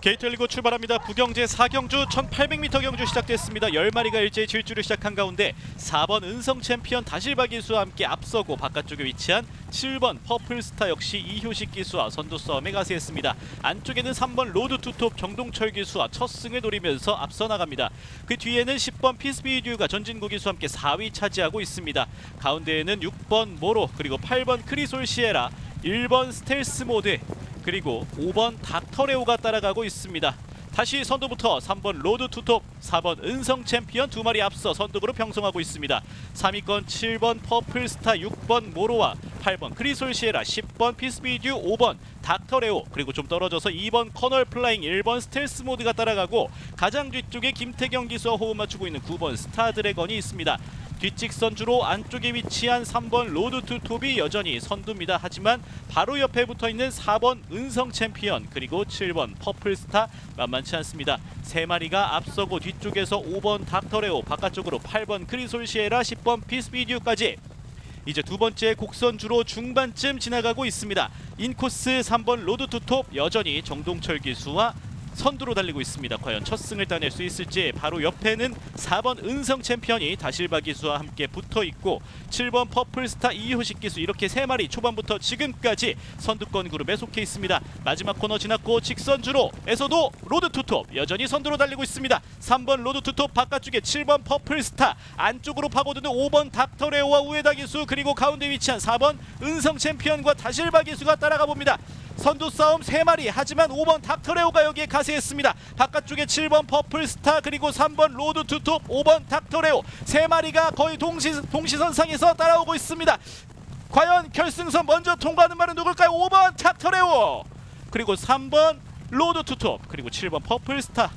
게이트리그 출발합니다. 부경제 4경주 1800m 경주 시작됐습니다. 10마리가 일제히 질주를 시작한 가운데 4번 은성 챔피언 다실바 기수와 함께 앞서고 바깥쪽에 위치한 7번 퍼플스타 역시 이효식 기수와 선두 싸움에 가세했습니다. 안쪽에는 3번 로드 투톱 정동철 기수와 첫 승을 노리면서 앞서 나갑니다. 그 뒤에는 10번 피스비듀가 전진구 기수와 함께 4위 차지하고 있습니다. 가운데에는 6번 모로 그리고 8번 크리솔 시에라 1번 스텔스 모드 그리고 5번 닥터레오가 따라가고 있습니다. 다시 선두부터 3번 로드 투톱, 4번 은성 챔피언 두 마리 앞서 선두으로 병성하고 있습니다. 3위권 7번 퍼플스타, 6번 모로와 8번 크리솔 시에라, 10번 피스비듀, 5번 닥터레오 그리고 좀 떨어져서 2번 커널 플라잉, 1번 스텔스 모드가 따라가고 가장 뒤쪽에 김태경 기수와 호흡 맞추고 있는 9번 스타 드래건이 있습니다. 뒷직선 주로 안쪽에 위치한 3번 로드 투 톱이 여전히 선두입니다. 하지만 바로 옆에 붙어 있는 4번 은성 챔피언 그리고 7번 퍼플스타 만만치 않습니다. 세 마리가 앞서고 뒤쪽에서 5번 닥터레오 바깥쪽으로 8번 크리솔 시에라 10번 피스비디오까지 이제 두 번째 곡선 주로 중반쯤 지나가고 있습니다. 인코스 3번 로드 투톱 여전히 정동철 기수와 선두로 달리고 있습니다. 과연 첫 승을 따낼 수 있을지 바로 옆에는 4번 은성 챔피언이 다실바 기수와 함께 붙어 있고 7번 퍼플스타 이효식 기수 이렇게 세 마리 초반부터 지금까지 선두권 그룹에 속해 있습니다. 마지막 코너 지났고 직선 주로에서도 로드 투톱 여전히 선두로 달리고 있습니다. 3번 로드 투톱 바깥쪽에 7번 퍼플스타 안쪽으로 파고드는 5번 닥터레오와 우에다 기수 그리고 가운데 위치한 4번 은성 챔피언과 다실바 기수가 따라가 봅니다. 선두 싸움 3마리 하지만 5번 닥터레오가 여기에 가세 했습니다. 바깥쪽에 7번 퍼플스타 그리고 3번 로드 투톱 5번 닥터레오 3마리가 거의 동시, 동시선상에서 따라오고 있습니다. 과연 결승선 먼저 통과하는 말은 누굴까요? 5번 닥터레오 그리고 3번 로드 투톱 그리고 7번 퍼플스타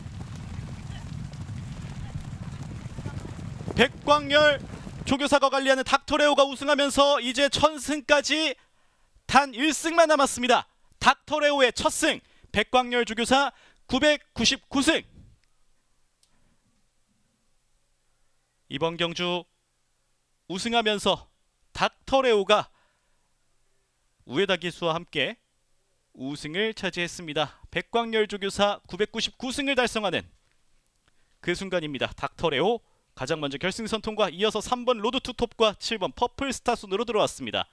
백광열 조교사가 관리하는 닥터레오가 우승하면서 이제 천승까지 단 1승만 남았습니다. 닥터레오의 첫 승, 백광열 주교사 999승. 이번 경주 우승하면서 닥터레오가 우에다 기수와 함께 우승을 차지했습니다. 백광열 주교사 999승을 달성하는 그 순간입니다. 닥터레오 가장 먼저 결승선 통과 이어서 3번 로드 투톱과 7번 퍼플 스타 순으로 들어왔습니다.